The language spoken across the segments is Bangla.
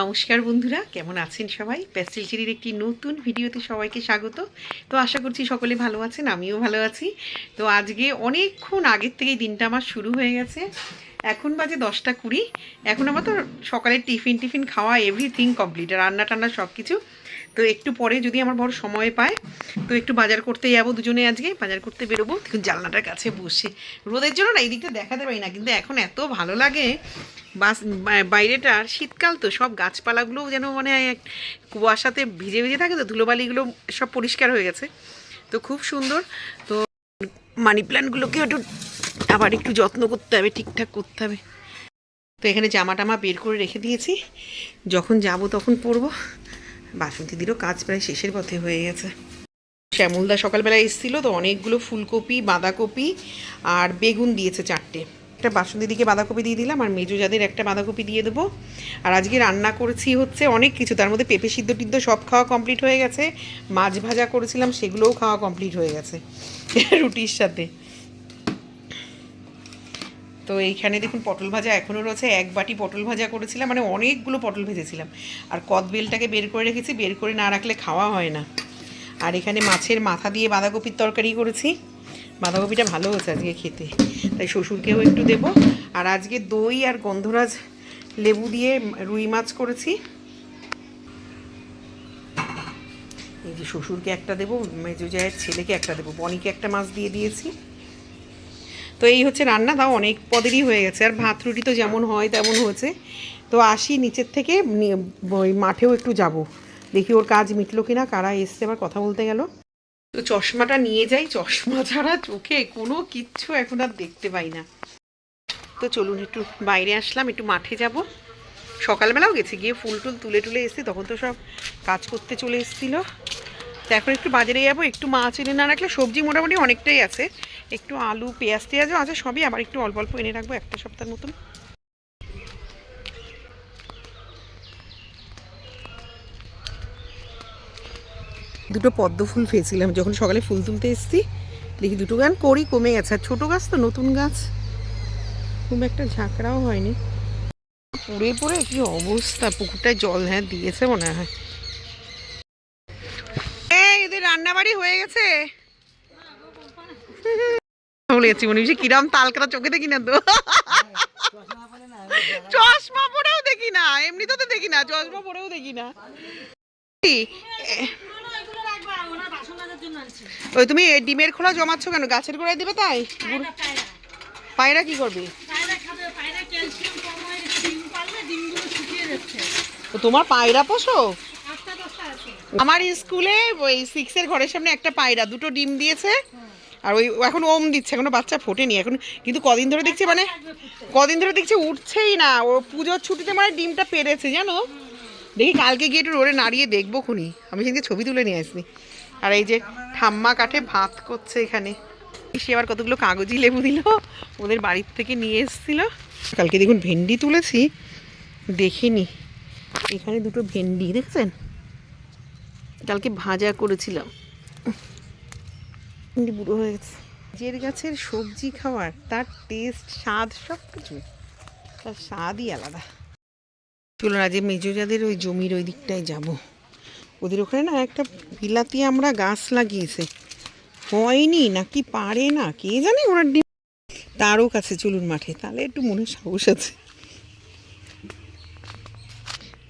নমস্কার বন্ধুরা, কেমন আছেন সবাই? প্যাস্টেল চিরির একটি নতুন ভিডিওতে সবাইকে স্বাগত। তো আশা করছি সকলে ভালো আছেন, আমিও ভালো আছি। তো আজকে অনেকক্ষণ আগের থেকেই দিনটা আমার শুরু হয়ে গেছে। এখন বাজে দশটা কুড়ি। এখন আমার তো সকালের টিফিন টিফিন খাওয়া এভরিথিং কমপ্লিট রান্না টান্না সব কিছু তো একটু পরে যদি আমার বড় সময় পায়, তো একটু বাজার করতে যাব দুজনে আজকে। বাজার করতে বেরোবো জানলাটার কাছে বসে। রোদের জন্য না এই দিকটা দেখাতে পারি না, কিন্তু এখন এত ভালো লাগে। বাস বাইরেটার শীতকাল তো, সব গাছপালাগুলোও যেন মানে কুয়াশাতে ভিজে ভিজে থাকে তো, ধুলোবালিগুলো সব পরিষ্কার হয়ে গেছে। তো খুব সুন্দর। তো মানি প্ল্যান্টগুলোকে একটু, আবার একটু যত্ন করতে হবে, ঠিকঠাক করতে হবে। তো এখানে জামা টামা বের করে রেখে দিয়েছি। যখন যাব তখন পরবো। বাসন্তীদেরও কাজ প্রায় শেষের পথে হয়ে গেছে। শ্যামলদা সকালবেলা এসেছিল তো অনেকগুলো ফুলকপি, বাঁধাকপি আর বেগুন দিয়েছে চারটে। একটা বাসন্তীদিকে বাঁধাকপি দিয়ে দিলাম আর মেজো যাদের একটা বাঁধাকপি দিয়ে দেবো। আর আজকে রান্না করেছি হচ্ছে অনেক কিছু, তার মধ্যে পেঁপে সিদ্ধ টিদ্ধ সব খাওয়া কমপ্লিট হয়ে গেছে। মাছ ভাজা করেছিলাম, সেগুলোও খাওয়া কমপ্লিট হয়ে গেছে। রুটির সাথে। তো এইখানে দেখুন পটল ভাজা এখনও রয়েছে। এক বাটি পটল ভাজা করেছিলাম মানে অনেকগুলো পটল ভেজেছিলাম। আর কদবেলটাকে বের করে রেখেছি, বের করে না রাখলে খাওয়া হয় না। আর এখানে মাছের মাথা দিয়ে বাঁধাকপির তরকারি করেছি। বাঁধাকপিটা ভালো হয়েছে আজকে খেতে, তাই শ্বশুরকেও একটু দেব। আর আজকে দই আর গন্ধরাজ লেবু দিয়ে রুই মাছ করেছি। এই যে শ্বশুরকে একটা দেবো, মেজো জায়ের ছেলেকে একটা দেবো, বনিকে একটা মাছ দিয়ে দিয়েছি। তো এই হচ্ছে রান্না, তাও অনেক পদেরই হয়ে গেছে। আর ভাত রুটি তো যেমন হয়, তেমন হয়েছে। তো আসি নিচের থেকে ওই মাঠেও একটু যাব। দেখি ওর কাজ মিটলো কিনা, কারা এসছে, আবার কথা বলতে গেল। তো চশমাটা নিয়ে যাই, চশমা ছাড়া চোখে কোনো কিচ্ছু এখন আর দেখতে পাই না। তো চলুন একটু বাইরে আসলাম, একটু মাঠে যাব। সকালবেলাও গেছি, গিয়ে ফুল টুল তুলে টুলে এসেছি, তখন তো সব কাজ করতে চলে এসেছিল। তো এখন একটু বাজারে যাব, একটু মাছ এনে না রাখলে সবজি মোটামুটি অনেকটাই আছে। একটু আলু, পেঁয়াজ টেয়াজও আছে, সবই আবার একটু অল্প অল্প এনে রাখব একটা সপ্তাহের মতন। দুটো পদ্ম ফুল পেয়েছিলাম, যখন সকালে ফুল তুলতে এসেছি, দেখি দুটো গান করি, কমে গেছে। আর ছোটো গাছ তো, নতুন গাছ। খুব একটা ঝাঁকড়াও হয়নি। পুড়ে পুড়ে কি অবস্থা, পুকুরটায় জল হ্যাঁ দিয়েছে মনে হয়। এদের রান্নাবাড়ি হয়ে গেছে। বলে যাচ্ছি মনে হচ্ছে কিরাম তালকাটা চোখে দেখি না তো। চশমা পরেও দেখি না এমনিতে তো দেখি না চশমা পরেও দেখি না। ওই তুমি ডিমের খোলা জমাচ্ছ কেন? গাছের গোড়ায় দিবে তাই? পায়রা কি করবে? তো তোমার পায়রা পোষো? আমার স্কুলে ওই সিক্সের ঘরের সামনে একটা পায়রা দুটো ডিম দিয়েছে। আর ওই এখন ওম দিচ্ছে, এখনও বাচ্চা ফোটেনি, এখন কিন্তু কদিন ধরে দেখছি মানে কদিন ধরে দেখছি উঠছেই না। ও পুজোর ছুটিতে মানে ডিমটা পেরেছে, জানো? দেখি কালকে গিয়ে একটু রোডে নাড়িয়ে দেখব খুনি। আমি সেদিকে ছবি তুলে নিয়ে আসনি। আর এই যে ঠাম্মা কাঠে ভাত করছে এখানে। সে আবার কতগুলো কাগজি লেবু দিল, ওদের বাড়ির থেকে নিয়ে এসেছিল। কালকে দেখুন ভেন্ডি তুলেছি, দেখিনি। এখানে দুটো ভেন্ডি, দেখছেন? কালকে ভাজা করেছিলাম। বুড়ো হয়ে গেছে। নিজের গাছের সবজি খাওয়ার, তার টেস্ট স্বাদ সব কিছু তার স্বাদই আলাদা। চলুন, আজ মেজো যাদের ওই জমির ওই দিকটায় যাব। ওদের ওখানে না একটা বিলাতি আমরা গাছ লাগিয়েছে। হয়নি, নাকি পারে না, কে জানে ওরা তারও কাছে চলুন মাঠে, তাহলে একটু মনে সাহস আছে।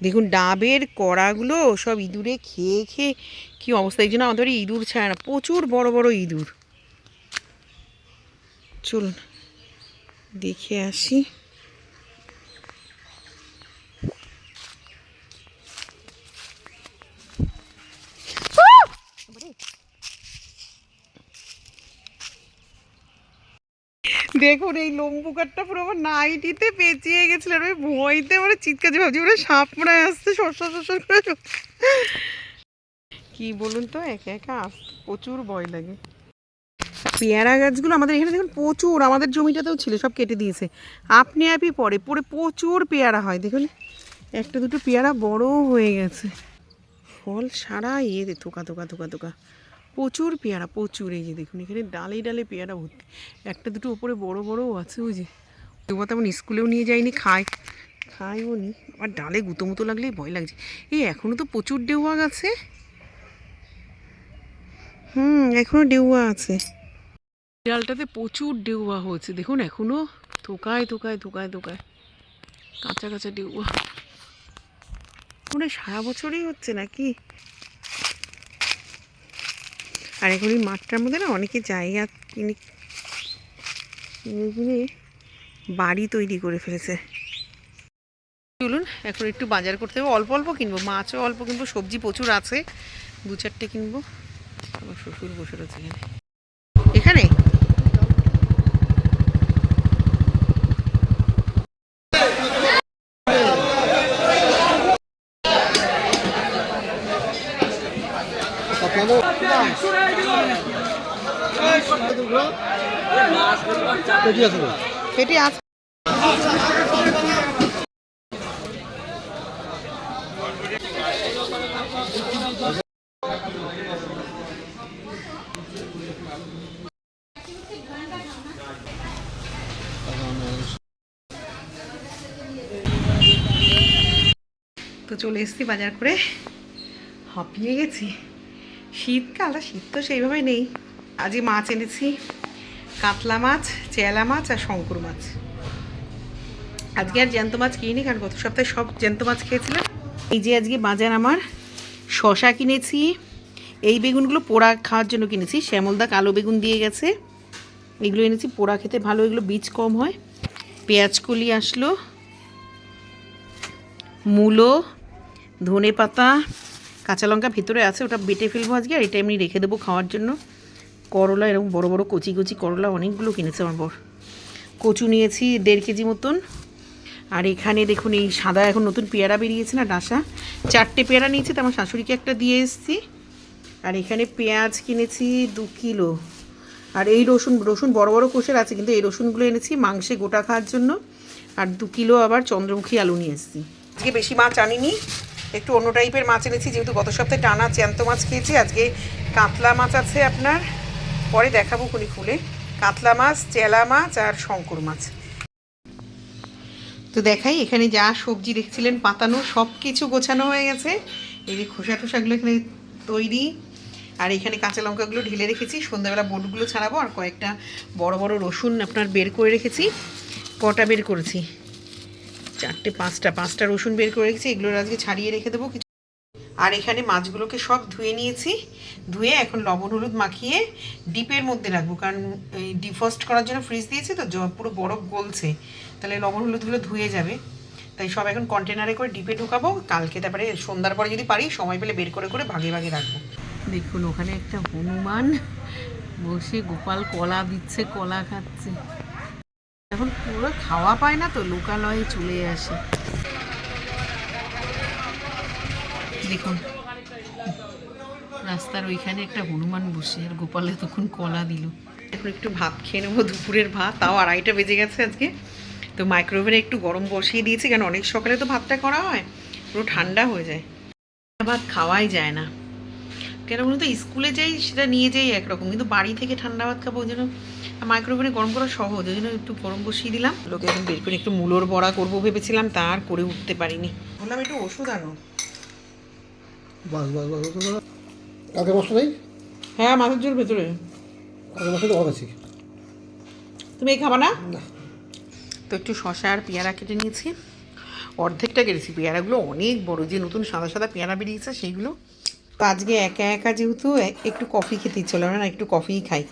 দেখুন, ডাবের কড়াগুলো সব ইঁদুরে খেয়ে খেয়ে কী অবস্থা? এই জন্য আমাদের ইঁদুর ছায় না, প্রচুর বড় বড় ইঁদুর। চলুন, দেখে আসি। দেখুন, এই লম্বুকারটা পুরো আমার নাইটিতে পেঁচিয়ে গেছিল। আমি ভয়তে মানে চিৎকার যে ভাবছি মানে সাপ হয় আসছে সরসর সরসর করে কি বলুন তো, একা একা আসতে প্রচুর ভয় লাগে। পেয়ারা গাছগুলো আমাদের এখানে দেখুন, প্রচুর, আমাদের জমিটাতেও ছিল, সব কেটে দিয়েছে। আপনি আপনি পরে পরে প্রচুর পেয়ারা হয়, দেখুন। একটা দুটো পেয়ারা বড় হয়ে গেছে। ফল সারা ইয়ে দে থোকা থোকা থোকা থোকা। প্রচুর পেয়ারা, প্রচুর এই যে দেখুন, এখানে ডালে ডালে পেয়ারা ভর্তি। একটা দুটো ওপরে বড় বড়ও আছে ওই যে। তবুও তেমন স্কুলেও নিয়ে যায়নি, খায়। খাইও নি। আর ডালে গুঁতো মুতো লাগলেই ভয় লাগছে। এই এখনও তো প্রচুর ডেউয়া গাছে। হুম, এখনও ডেউয়া আছে। ডালটাতে প্রচুর ডেউয়া হয়েছে। দেখুন, এখনও থোকায় থোকায় থোকায় থোকায়। কাঁচা কাঁচা ডেউয়া। মনে সারা বছরই হচ্ছে নাকি? আর এই মাঠটার মধ্যে না অনেকে জায়গা কিনে কিনে কিনে বাড়ি তৈরি করে ফেলেছে। চলুন এখন একটু বাজার করতে হবে। অল্প অল্প কিনবো, মাছও অল্প কিনবো, সবজি প্রচুর আছে। দু চারটে কিনবো। আমার শ্বশুর বসে রয়েছে এখানে। তো চলে এসেছি বাজার করে। হাঁপিয়ে গেছি। শীতকাল, শীত তো সেইভাবে নেই। আজই মাছ এনেছি, কাতলা মাছ, চেলা মাছ আর শঙ্কর মাছ। আজকে আর জ্যান্ত মাছ কিনি কারণ গত সপ্তাহে সব জ্যান্ত মাছ খেয়েছিলাম। এই যে আজকে বাজার আমার শশা কিনেছি, এই বেগুনগুলো পোড়া খাওয়ার জন্য কিনেছি। শ্যামলদা কালো বেগুন দিয়ে গেছে। এগুলো এনেছি, পোড়া খেতে ভালো, এগুলো বীজ কম হয়। পেঁয়াজ কলি আসলো, মূলো ধনে পাতা কাঁচা লঙ্কা ভেতরে আছে, ওটা বেটে ফেলব আজকে, আর এটা এমনি রেখে দেবো খাওয়ার জন্য। করলা এরকম বড় বড় কচি কচি করলা অনেকগুলো কিনেছে আমার বর। কচু নিয়েছি দেড় কেজি মতন। আর এখানে দেখুন, এই সাদা এখন নতুন পেয়ারা বেরিয়েছে না, ডাসা। চারটে পেয়ারা নিয়েছি, তো আমার শাশুড়িকে একটা দিয়ে এসেছি। আর এখানে পেঁয়াজ কিনেছি দু কিলো। আর এই রসুন রসুন বড় বড় কোষের আছে, কিন্তু এই রসুনগুলো এনেছি মাংসে গোটা খাওয়ার জন্য। আর দু কিলো আবার চন্দ্রমুখী আলু নিয়ে এসেছি। আজকে বেশি মাছ আনিনি। একটু অন্য টাইপের মাছ এনেছি, যেহেতু গত সপ্তাহে টানা চ্যান্ত মাছ খেয়েছি, আজকে কাতলা মাছ আছে আপনার। পরে দেখাবো খুনি খুলে। কাতলা মাছ, চেলা মাছ আর শঙ্কর মাছ। তো দেখাই, এখানে যা সবজি দেখছিলেন, পাতানো সব কিছু গোছানো হয়ে গেছে। এই যে খোসা টোসাগুলো এখানে তৈরি। আর এখানে কাঁচা লঙ্কাগুলো ঢেলে রেখেছি। সন্ধ্যাবেলা বোটগুলো ছাড়াবো। আর কয়েকটা বড় বড় রসুন আপনার বের করে রেখেছি। কটা বের করেছি? চারটে, পাঁচটা পাঁচটা রসুন বের করে রেখেছি এগুলোর আজকে ছাড়িয়ে রেখে দেবো কিছু। আর এখানে মাছগুলোকে সব ধুয়ে নিয়েছি, ধুয়ে এখন লবণ, হলুদ মাখিয়ে ডিপের মধ্যে রাখব, কারণ এই ডিফ্রস্ট করার জন্য ফ্রিজ দিয়েছি তো পুরো বরফ গলছে, তাহলে লবণ হলুদগুলো ধুয়ে যাবে। তাই সব এখন কন্টেনারে করে ডিপে ঢুকাবো, কালকে তারপরে সন্ধ্যার পরে যদি পারি, সময় পেলে বের করে করে ভাগে ভাগে রাখব। দেখুন, ওখানে একটা হনুমান বসে গোপাল কলা দিচ্ছে, কলা খাচ্ছে। এখন পুরো খাওয়া পায় না তো, লোকালয়ে চলে আসে। দেখুন, রাস্তার ওইখানে একটা হনুমান বসে, আর গোপালে তখন কলা দিল। এখন একটু ভাত খেয়ে নেব, দুপুরের ভাত, তাও আড়াইটা বেজে গেছে আজকে। তো মাইক্রোওভেনে একটু গরম বসিয়ে দিয়েছি কারণ অনেক সকালে তো ভাতটা করা হয়, পুরো ঠান্ডা হয়ে যায়। ভাত খাওয়াই যায় না। কেন বলুন তো, স্কুলে যাই, সেটা নিয়ে যাই একরকম, কিন্তু বাড়ি থেকে ঠান্ডা ভাত খাব ওই জন্য মাইক্রোওভেনে গরম করা সহজ ওই জন্য একটু গরম বসিয়ে দিলাম। লোকে এখন বের করে একটু মুলোর বড়া করব ভেবেছিলাম তার করে উঠতে পারিনি। বললাম একটু ওষুধ আনো। বাস বাস বাস। কালকে মাসটা নেই হ্যাঁ মাছের জোর ভেতরে কালকে মাসে তো ঘর তুমি এই খাবা না? তো একটু শশা আর পেয়ারা কেটে নিয়েছি। অর্ধেকটা কেটেছি। পেয়ারাগুলো অনেক বড় যে নতুন সাদা সাদা পেয়ারা বেরিয়েছে সেইগুলো। তো আজকে একা একা যেহেতু একটু কফি খেতে ইচ্ছিল না একটু কফিই খাই।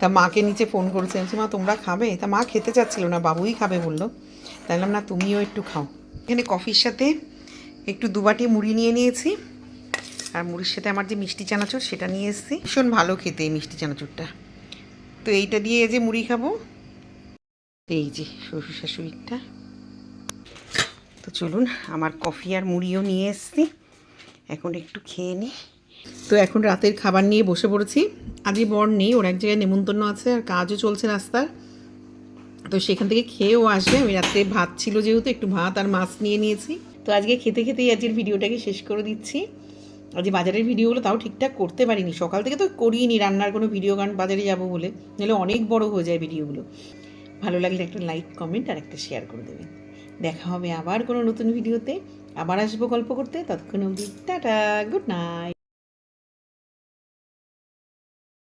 তা মাকে নিচে ফোন করেছে আমি মা, তোমরা খাবে? তা মা খেতে চাচ্ছিল না, বাবুই খাবে বলল। তাই বললাম, না, তুমিও একটু খাও। এখানে কফির সাথে একটু দুবাটি মুড়ি নিয়ে নিয়েছি। আর মুড়ির সাথে আমার যে মিষ্টি চানাচুর, সেটা নিয়ে এসেছি। ভীষণ ভালো খেতে এই মিষ্টি চানাচুরটা। তো এইটা দিয়ে এই যে মুড়ি খাব। এই যে শ্বশুর শাশুড়িটা। তো চলুন, আমার কফি আর মুড়িও নিয়ে এসেছি। এখন একটু খেয়ে নিই তো এখন রাতের খাবার নিয়ে বসে পড়েছি। আজকে বর নেই, ওর এক জায়গায় নেমন্তন্ন আছে আর কাজও চলছে রাস্তার। তো সেখান থেকে খেয়েও আসবে। আমি রাত্রে ভাত ছিল যেহেতু, একটু ভাত আর মাছ নিয়ে নিয়েছি। তো আজকে খেতে খেতেই আজকের ভিডিওটাকে শেষ করে দিচ্ছি। আজকে বাজারের ভিডিওগুলো তাও ঠিকঠাক করতে পারিনি। সকাল থেকে তো করিনি রান্নার কোনো ভিডিও গান বাজারে যাব বলে। নাহলে অনেক বড় হয়ে যায় ভিডিওগুলো। ভালো লাগলে একটা লাইক কমেন্ট আর একটা শেয়ার করে দেবেন দেখা হবে আবার কোনো নতুন ভিডিওতে। আবার আসব গল্প করতে। ততক্ষণ অবধি টাটা গুড নাইট